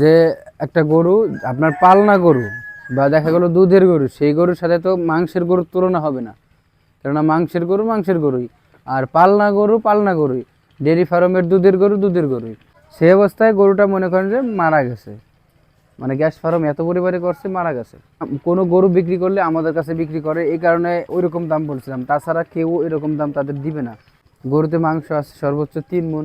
যে একটা গরু, আপনার পালনা গরু বা দেখা গেলো দুধের গরু, সেই গরুর সাথে তো মাংসের গরুর তুলনা হবে না। কেননা মাংসের গরু মাংসের গরুই, আর পালনা গরু পালনা গরুই ডেয়ারি ফার্মের দুধের গরু দুধের গরুই। সেই অবস্থায় গরুটা মনে করেন যে মারা গেছে। মানে গ্যাস ফার্ম এত পরিমাণে করছে, মারা গেছে। কোনো গরু বিক্রি করলে আমাদের কাছে বিক্রি করে, এই কারণে ওই রকম দাম বলছিলাম। তাছাড়া কেউ এরকম দাম তাদের দিবে না। গরুতে মাংস আছে সর্বোচ্চ তিন মন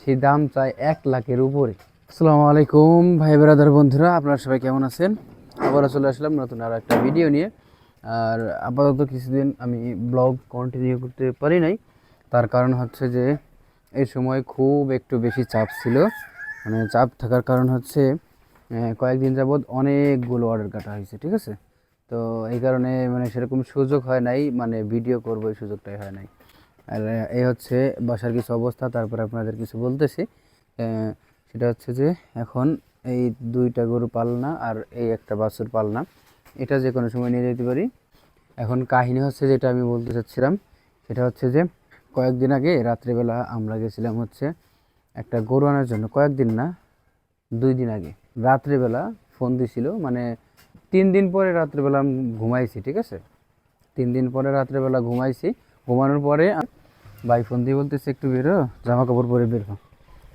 সেই দাম চায় এক লাখের উপরে। আসসালামু আলাইকুম, ভাই ব্রাদার বন্ধুরা, আপনারা সবাই কেমন আছেন? আবারও চলে আসলাম নতুন আর একটা ভিডিও নিয়ে। আর আপাতত কিছুদিন আমি ব্লগ কন্টিনিউ করতে পারি নাই। তার কারণ হচ্ছে যে, এই সময় খুব একটু বেশি চাপ ছিল। মানে চাপ থাকার কারণ হচ্ছে কয়েকদিন যাবৎ অনেকগুলো অর্ডার কাটা হয়েছে, ঠিক আছে? তো এই কারণে মানে সেরকম সুযোগ হয় নাই মানে ভিডিও করব এই সুযোগটাই হয় নাই। আর এই হচ্ছে বাসার কিছু অবস্থা, তারপরে আপনাদের কিছু বলতেছি। সেটা হচ্ছে যে এখন এই দুইটা গরু পালনা আর এই একটা বাছুর পালনা। এটা যে কোনো সময় নিয়ে যেতে পারি। এখন কাহিনী হচ্ছে যেটা আমি বলতে চাচ্ছিলাম, সেটা হচ্ছে যে কয়েকদিন আগে রাত্রিবেলা আমরা গেছিলাম হচ্ছে একটা গরু আনার জন্য, কয়েকদিন না, দুই দিন আগে। রাত্রিবেলা ফোন দিছিল মানে তিন দিন পরে রাত্রিবেলা আমি ঘুমাইছি, ঠিক আছে? তিন দিন পরে রাত্রেবেলা ঘুমাইছি, ঘুমানোর পরে ভাই ফোন দিয়ে বলতেছে, একটু বেরো জামা কাপড় পরে বের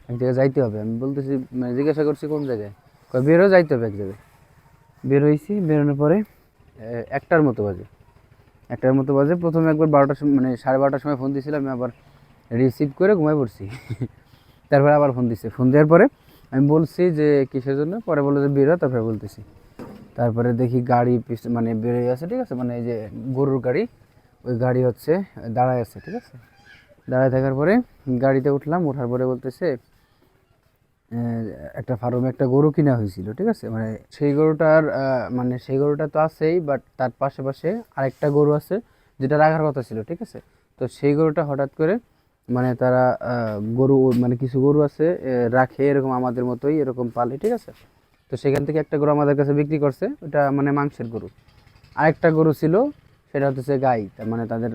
এক জায়গায় যাইতে হবে। আমি বলতেছি মানে জিজ্ঞাসা করছি কোন জায়গায়? কয়, বেরো যাইতে হবে এক জায়গায়। বের হয়েছি বেরোনোর পরে একটার মতো বাজে। একটার মতো বাজে, প্রথমে একবার বারোটার সময় মানে সাড়ে বারোটার সময় ফোন দিয়েছিলাম আমি আবার রিসিভ করে ঘুমাই পড়ছি। তারপরে আবার ফোন দিচ্ছে ফোন দেওয়ার পরে আমি বলছি যে, কিসের জন্য? পরে বলল যে, বেরো তারপরে বলতেছি। তারপরে দেখি গাড়ি মানে বেরোয় আছে ঠিক আছে? মানে এই যে গরুর গাড়ি, ওই গাড়ি হচ্ছে, দাঁড়ায় আছে, ঠিক আছে? দাঁড়ায় থাকার পরে গাড়িতে উঠলাম, ওঠার পরে বলতেছে একটা ফার্মে একটা গরু কিনা হয়েছিল, ঠিক আছে? মানে সেই গরুটার মানে সেই গরুটা তো আছেই বাট তার পাশে পাশে আরেকটা গরু আছে যেটা রাখার কথা ছিল, ঠিক আছে? তো সেই গরুটা হঠাৎ করে মানে তারা গরু মানে কিছু গরু আছে রাখে এরকম আমাদের মতোই, এরকম পালে, ঠিক আছে? তো সেখান থেকে একটা গরু আমাদের কাছে বিক্রি করছে, ওটা মানে মাংসের গরু। আরেকটা গরু ছিল, সেটা হচ্ছে গাই মানে তাদের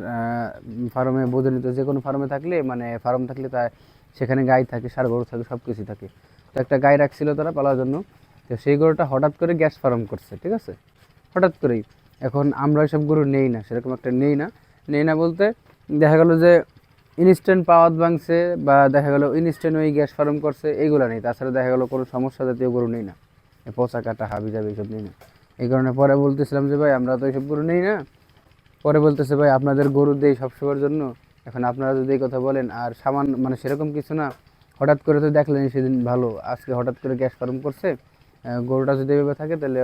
ফার্মে বোধনিত যে কোনো ফার্মে থাকলে মানে ফার্ম থাকলে তা সেখানে গাই থাকে, সার গরু থাকে সব কিছু থাকে। তো একটা গাই রাখছিল তারা পালার জন্য। তো সেই গরুটা হঠাৎ করে গ্যাস ফার্ম করছে, ঠিক আছে? হঠাৎ করেই। এখন আমরা সব গরু নেই না, সেরকম একটা নেই না। নেই না বলতে দেখা গেল যে ইনস্ট্যান্ট পাওয়ার ভাঙছে বা দেখা গেল ইনস্ট্যান্ট ওই গ্যাস ফার্ম করছে, এইগুলো নেই। তাছাড়া দেখা গেল কোনো সমস্যা জাতীয় গরু নেই না। পচা কাটা, হাবি যাবে এইসব নেই না। এই কারণে পরে বলতেছিলাম যে, ভাই, আমরা তো এইসব গরু নেই না। পরে বলতেছে, ভাই, আপনাদের গরু দেই সবসময়ের জন্য। এখন আপনারা যদি এই কথা বলেন, আর সামান মানে সেরকম কিছু না হঠাৎ করে তো দেখলেন সেদিন ভালো, আজকে হঠাৎ করে গ্যাস ফার্ম করছে গরুটা যদি এভাবে থাকে তাহলে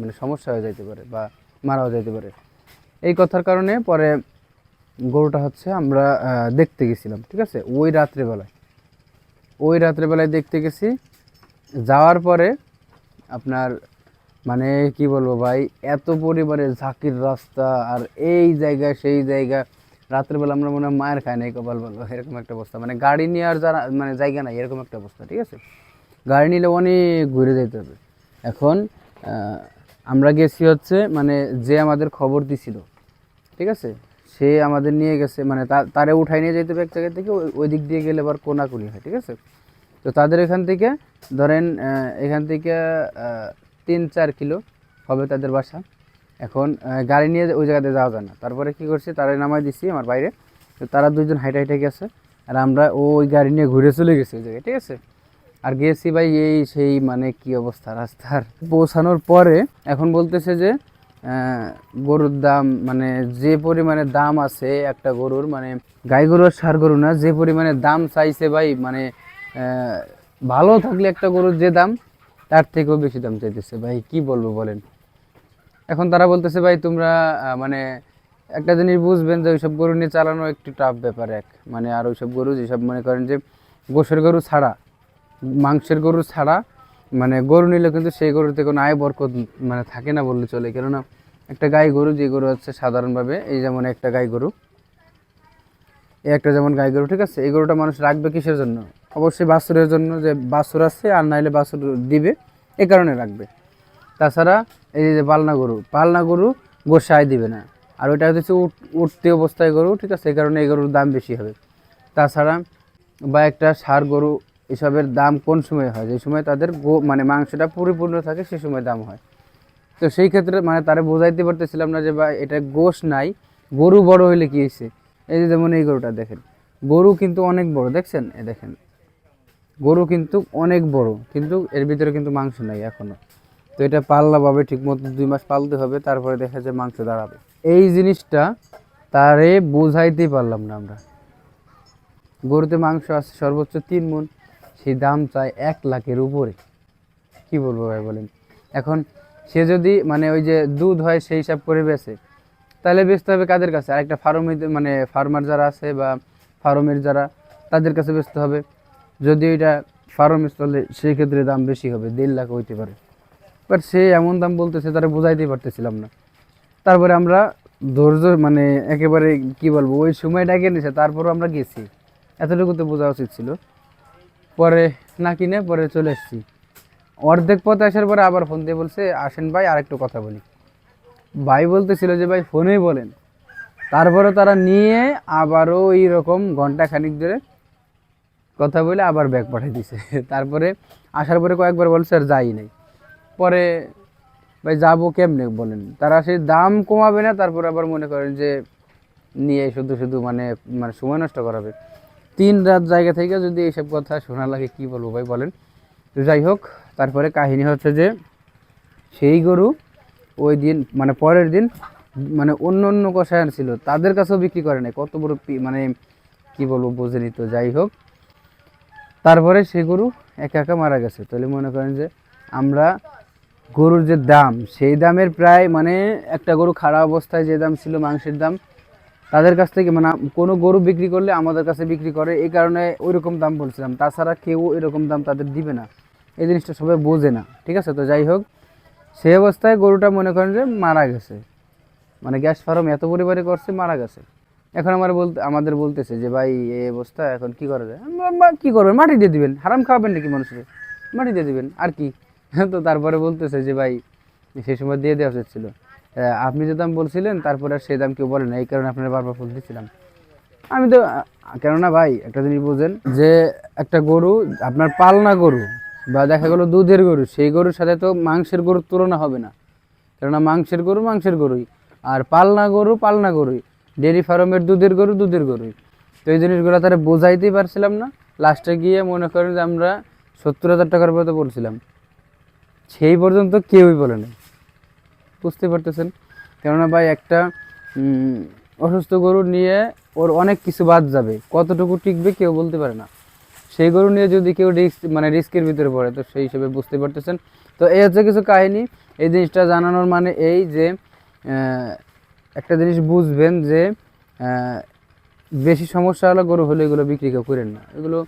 মানে সমস্যা হয়ে যাইতে পারে বা মারাও যাইতে পারে। এই কথার কারণে পরে গরুটা হচ্ছে আমরা দেখতে গেছিলাম, ঠিক আছে? ওই রাত্রেবেলায়। ওই রাত্রেবেলায় দেখতে গেছি, যাওয়ার পরে আপনার মানে কি বলব ভাই, এত পরিমাণে ঝাঁকির রাস্তা আর এই জায়গা, সেই জায়গা রাত্রেবেলা আমরা মনে হয় মায়ের খাই নাই কপাল বলব এরকম একটা অবস্থা। মানে গাড়ি নিয়ে আর যারা মানে জায়গা নাই, এরকম একটা অবস্থা, ঠিক আছে? গাড়ি নিলে অনেক ঘুরে যেতে হবে। এখন আমরা গেছি হচ্ছে মানে যে আমাদের খবর দিছিল, ঠিক আছে? সে আমাদের নিয়ে গেছে মানে তারে উঠাই নিয়ে যেতে হবে এক জায়গা থেকে, ওই দিক দিয়ে গেলে আবার কোনাকুনি হয়, ঠিক আছে? তো তাদের এখান থেকে, ধরেন এখান থেকে তিন চার কিলো হবে তাদের বাসা। এখন গাড়ি নিয়ে ওই জায়গাতে যাওয়া যায় না। তারপরে কি করছে, তারা নামাই দিছি আমার বাইরে। তো তারা দুজন হাইটে হাইটে গেছে, আর আমরা ওই গাড়ি নিয়ে ঘুরে চলে গেছি ওই জায়গায়, ঠিক আছে? আর গেছি ভাই এই সেই মানে কি অবস্থা, রাস্তার। পৌঁছানোর পরে এখন বলতেছে যে গরুর দাম মানে যে পরিমাণে দাম আছে একটা গরুর মানে গাই গরু আর সার গরু না, যে পরিমাণে দাম চাইছে ভাই মানে ভালো থাকলে একটা গরুর যে দাম, তার থেকেও বেশি দাম চাইতেছে। ভাই কি বলব বলেন? এখন তারা বলতেছে, ভাই, তোমরা মানে একটা জিনিস বুঝবেন যে ওইসব গরু নিয়ে চালানো একটু টাফ ব্যাপার এক। মানে আর ওইসব গরু যেসব মনে করেন যে গোশের গরু ছাড়া, মাংসের গরু ছাড়া মানে গরু নিলে কিন্তু সেই গরুতে কোনো আয় বরকত মানে থাকে না বললে চলে। কেননা একটা গাই গরু, যে গরু হচ্ছে সাধারণভাবে, এই যেমন একটা গাই গরু, এই একটা যেমন গাই গরু, ঠিক আছে? এই গরুটা মানুষ রাখবে কিসের জন্য? অবশ্যই বাছুরের জন্য যে বাছুর আছে, আর নাইলে বাছুর দিবে এই কারণে রাখবে। তাছাড়া এই যে পালনা গরু পালনা গরু গোসায় দিবে না। আর ওইটা হচ্ছে উঠ- উঠতি অবস্থায় গরু, ঠিক আছে? এই কারণে এই গরুর দাম বেশি হবে। তাছাড়া বা একটা সার গরু এসবের দাম কোন সময় হয়? যে সময় তাদের গো- মানে মাংসটা পরিপূর্ণ থাকে, সে সময় দাম হয়। তো সেই ক্ষেত্রে মানে তারা বোঝাইতে পারতেছিলাম না যে বা এটা গোশ নাই, গরু বড় হইলে কি হয়েছে এই যে যেমন এই গরুটা দেখেন, গরু কিন্তু অনেক বড়, দেখছেন? এ দেখেন, গরু কিন্তু অনেক বড়, কিন্তু এর ভিতরে কিন্তু মাংস নাই এখনও। তো এটা পাল্লাভাবে ঠিক মতো দুই মাস পালতে হবে, তারপরে দেখা যায় মাংস দাঁড়াবে। এই জিনিসটা তারে বোঝাইতেই পারলাম না আমরা। গরুতে মাংস আছে সর্বোচ্চ তিন মন সেই দাম চায় এক লাখের উপরে। কি বলব ভাই বলেন? এখন সে যদি মানে ওই যে দুধ হয় সেই হিসাব করে বেচে, তাহলে বেচতে হবে কাদের কাছে? আরেকটা ফার্মি মানে ফার্মার যারা আছে বা ফার্মের যারা, তাদের কাছে বেচতে হবে। যদি ওইটা ফার্ম স্থলে সেই ক্ষেত্রে দাম বেশি হবে, দেড় লাখ হইতে পারে। বাট সে এমন দাম বলতেছে, তারা বোঝাইতে পারতেছিলাম না। তারপরে আমরা ধৈর্য মানে একেবারে কি বলব, ওই সময় ডাকে নিছে, তারপরও আমরা গেছি। এতটুকু তো বোঝা উচিত ছিল। পরে না কিনে পরে চলে এসেছি। অর্ধেক পথে আসার পরে আবার ফোন দিয়ে বলছে, আসেন ভাই আর একটু কথা বলি। ভাই বলতেছিল যে, ভাই, ফোনেই বলেন। তারপরে তারা নিয়ে আবারও এই রকম ঘণ্টা খানিক ধরে কথা বলে আবার ব্যাগ পাঠিয়ে দিছে। তারপরে আসার পরে কয়েকবার বলছে, আর যাই নাই। পরে ভাই যাব কেমনে বলেন? তারা সেই দাম কমাবে না, তারপর আবার মনে করেন যে নিয়ে শুধু শুধু মানে মানে সময় নষ্ট করাবে। তিন রাত জায়গা থেকে যদি এইসব কথা শোনা লাগে, কি বলব ভাই বলেন? তো যাই হোক, তারপরে কাহিনী হচ্ছে যে সেই গরু ওই দিন মানে পরের দিন মানে অন্য অন্য কষায়ন ছিল তাদের কাছেও বিক্রি করে নাই। কত বড় মানে কি বলব বোঝেনি তো, যাই হোক। তারপরে সেই গরু একা একা মারা গেছে। তাহলে মনে করেন যে আমরা গরুর যে দাম, সেই দামের প্রায় মানে একটা গরু খারাপ অবস্থায় যে দাম ছিল মাংসের দাম, তাদের কাছ থেকে মানে কোনো গরু বিক্রি করলে আমাদের কাছে বিক্রি করে, এই কারণে ওই রকম দাম বলছিলাম। তাছাড়া কেউ এরকম দাম তাদের দিবে না। এই জিনিসটা সবাই বোঝে না, ঠিক আছে? তো যাই হোক, সেই অবস্থায় গরুটা মনে করেন যে মারা গেছে। মানে গ্যাস ফার্ম এত পরিবারে করছে, মারা গেছে। এখন আমার বলতে আমাদের বলতেছে যে, ভাই, এই অবস্থা, এখন কি করা যায়? কি করবেন? মাটি দিয়ে দিবেন। হারাম খাওয়াবেন নাকি মানুষের মাটি দিয়ে দিবেন। আর কি? তো তারপরে বলতেছে যে, ভাই সেই সময় দিয়ে দেওয়া উচিত ছিল। আপনি যে দাম বলছিলেন, তারপরে আর সেই দাম কেউ বলে না। এই কারণে আপনার বারবার ফোন দিচ্ছিলাম আমি তো, কেননা ভাই, একটা জিনিস বুঝেন যে, একটা গরু, আপনার পালনা গরু বা দেখা গেলো দুধের গরু, সেই গরুর সাথে তো মাংসের গরুর তুলনা হবে না। কেননা মাংসের গরু মাংসের গরুই, আর পালনা গরু পালনা গরুই। ডেয়ারি ফার্মের দুধের গরু দুধের গরুই। তো এই জিনিসগুলো তারা বোঝাইতেই পারছিলাম না। লাস্টে গিয়ে মনে করেন যে, আমরা সত্তর হাজার টাকার মতো বলছিলাম। সেই পর্যন্ত কেউই বলে না বুঝতে পারতেছেন? কেননা ভাই, একটা অসুস্থ গরু নিয়ে ওর অনেক কিছু বাদ যাবে। কতটুকু টিকবে কেউ বলতে পারে না। সেই গরু নিয়ে যদি কেউ রিস্ক মানে রিস্কের ভিতরে পড়ে, তো সেই হিসেবে বুঝতে পারতেছেন? তো এই হচ্ছে কিছু কাহিনী। এই জিনিসটা জানানোর মানে এই যে একটা জিনিস বুঝবেন যে বেশি সমস্যা হলো গরু হলে এগুলো বিক্রি করেন না। এগুলো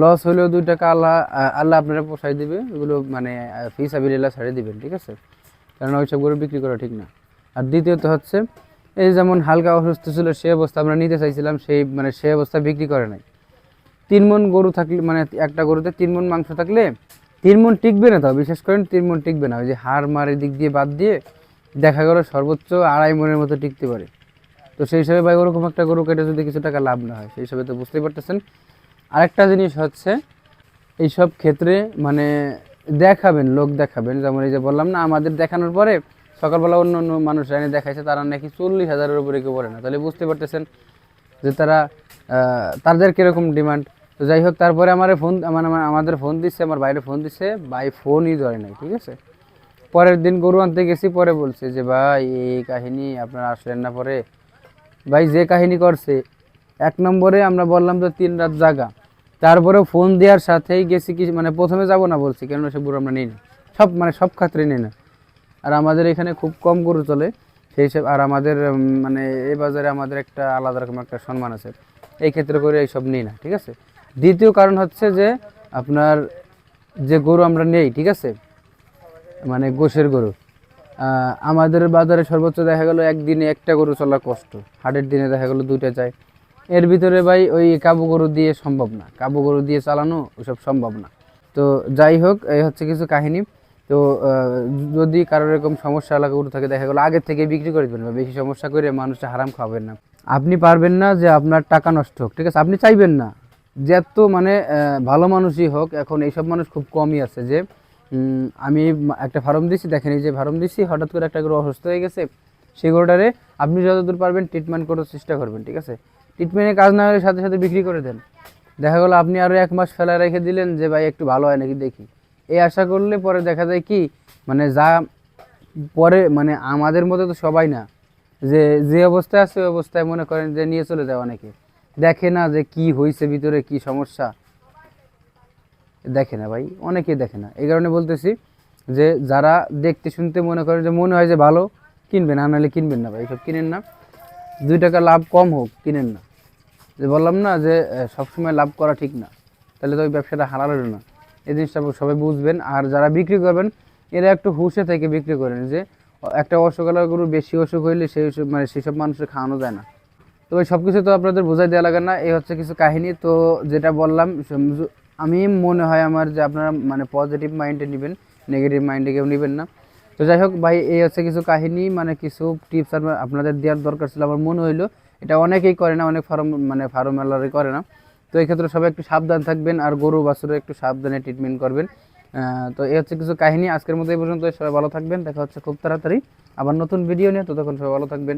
লস হলেও দুই টাকা আল্লাহ আল্লাহ আপনারা পোষাই দিবে, এগুলো মানে ফিস আবিল্লাহ ছাড়িয়ে দিবেন, ঠিক আছে? কারণ ওইসব গরু বিক্রি করা ঠিক না। আর দ্বিতীয়ত হচ্ছে, এই যেমন হালকা অসুস্থ ছিল সেই অবস্থা আমরা নিতে চাইছিলাম, সেই মানে সেই অবস্থা বিক্রি করে নাই। তিন মন গরু থাকলে মানে একটা গরুতে তিন মন মাংস থাকলে, তিন মন টিকবে না তো, বিশেষ করেন তিন মন টিকবে না। ওই যে হাড় মার দিক দিয়ে বাদ দিয়ে দেখা গেল সর্বোচ্চ আড়াই মনের মতো টিকতে পারে। তো সেই হিসাবে ভাই, ওরকম একটা গরু কেটে যদি কিছু টাকা লাভ না হয়, সেই হিসাবে তো বুঝতেই পারতেছেন। আরেকটা জিনিস হচ্ছে, এইসব ক্ষেত্রে মানে দেখাবেন, লোক দেখাবেন। যেমন এই যে বললাম না, আমাদের দেখানোর পরে সকালবেলা অন্য অন্য মানুষ এনে দেখাইছে, তারা নাকি চল্লিশ হাজারের উপরে কেউ বলে না। তাহলে বুঝতে পারতেছেন যে তারা তাদের কীরকম ডিমান্ড। তো যাই হোক, তারপরে আমার ফোন মানে আমার- আমাদের ফোন দিচ্ছে, আমার বাইরে ফোন দিচ্ছে, ভাই ফোনই ধরে নাই, ঠিক আছে? পরের দিন গরু আনতে গেছি, পরে বলছে যে, ভাই, এই কাহিনী আপনারা আসলেন না পরে। ভাই, যে কাহিনী করছে, এক নম্বরে আমরা বললাম তো তিন রাত জাগা। তারপরে ফোন দেওয়ার সাথেই গেছি কি মানে প্রথমে যাব না বলছি কেন সে গরু আমরা নিই না। সব মানে সব ক্ষেত্রে নিই না। আর আমাদের এখানে খুব কম গরু চলে, সেই হিসেবে আর আমাদের মানে এই বাজারে আমাদের একটা আলাদা রকম একটা সম্মান আছে। এই ক্ষেত্রে করে এইসব নিই না, ঠিক আছে? দ্বিতীয় কারণ হচ্ছে যে, আপনার যে গরু আমরা নেই, ঠিক আছে? মানে গোশের গরু। আমাদের বাজারে সর্বোচ্চ দেখা গেল একদিনে একটা গরু চলা কষ্ট। হাটের দিনে দেখা গেল দুইটা যায়। এর ভিতরে ভাই ওই কাবু গরু দিয়ে সম্ভব না। কাবু গরু দিয়ে চালানো ওসব সম্ভব না। তো যাই হোক, এই হচ্ছে কিছু কাহিনী। তো যদি কারোর এরকম সমস্যা এলাকা গরু থাকে, দেখা গেলো আগের থেকে বিক্রি করে দেবেন বা বেশি সমস্যা করে মানুষটা হারাম খাবেন না। আপনি পারবেন না যে আপনার টাকা নষ্ট হোক, ঠিক আছে? আপনি চাইবেন না। যত মানে ভালো মানুষই হোক, এখন এইসব মানুষ খুব কমই আছে যে আমি একটা ফার্ম দিছি, দেখেন এই যে ফার্ম দিছি, হঠাৎ করে একটা গরু অসুস্থ হয়ে গেছে, সেই গরুটারে আপনি যতদূর পারবেন ট্রিটমেন্ট করার চেষ্টা করবেন, ঠিক আছে? ট্রিটমেন্টের কাজ না হলে সাথে সাথে বিক্রি করে দেন। দেখা গেলো আপনি আরও এক মাস ফেলা রেখে দিলেন যে, ভাই, একটু ভালো হয় নাকি, দেখি। এই আশা করলে পরে দেখা যায় কি মানে যা পরে মানে আমাদের মতো তো সবাই না, যে যে অবস্থায় আছে ওই অবস্থায় মনে করেন যে, নিয়ে চলে যায় অনেকে। দেখে না যে কি হয়েছে ভিতরে, কি সমস্যা। দেখে না ভাই অনেকেই দেখে না। এই কারণে বলতেছি যে, যারা দেখতে শুনতে মনে করেন যে, মনে হয় যে ভালো, কিনবেন না নাহলে কিনবেন না ভাই, এসব কিনেন না। দুই টাকা লাভ কম হোক, কিনেন না। যে বললাম না যে সবসময় লাভ করা ঠিক না, তাহলে তো ওই ব্যবসাটা হারাল না। এই জিনিসটা সবাই বুঝবেন। আর যারা বিক্রি করবেন, এরা একটু হুঁশে থেকে বিক্রি করেন যে একটা অসুখ গরু বেশি অসুখ হইলে সেই সব- মানে সেসব মানুষের খাওয়ানো যায় না। তো ওই সব কিছু তো আপনাদের বোঝাই দেওয়া লাগে না। এই হচ্ছে কিছু কাহিনী। তো যেটা বললাম আমি মনে হয় আমার যে আপনারা মানে পজিটিভ মাইন্ডে নেবেন নেগেটিভ মাইন্ডে কেউ নেবেন না। তো যাই হোক ভাই, এই হচ্ছে কিছু কাহিনী মানে কিছু টিপস আপনাদের দেওয়ার দরকার ছিল, আমার মনে হইল। এটা অনেকেই করে না, অনেক ফার্ম মানে ফার্ম মেলারে করে না। তো এই ক্ষেত্রে সবাই একটু সাবধান থাকবেন আর গরু বাছুরে একটু সাবধানে ট্রিটমেন্ট করবেন। তো এই হচ্ছে কিছু কাহিনী, আজকের মতো এই পর্যন্ত সবাই ভালো থাকবেন, দেখা হচ্ছে খুব তাড়াতাড়ি। আবার নতুন ভিডিও নিয়ে, ততক্ষণ সবাই ভালো থাকবেন।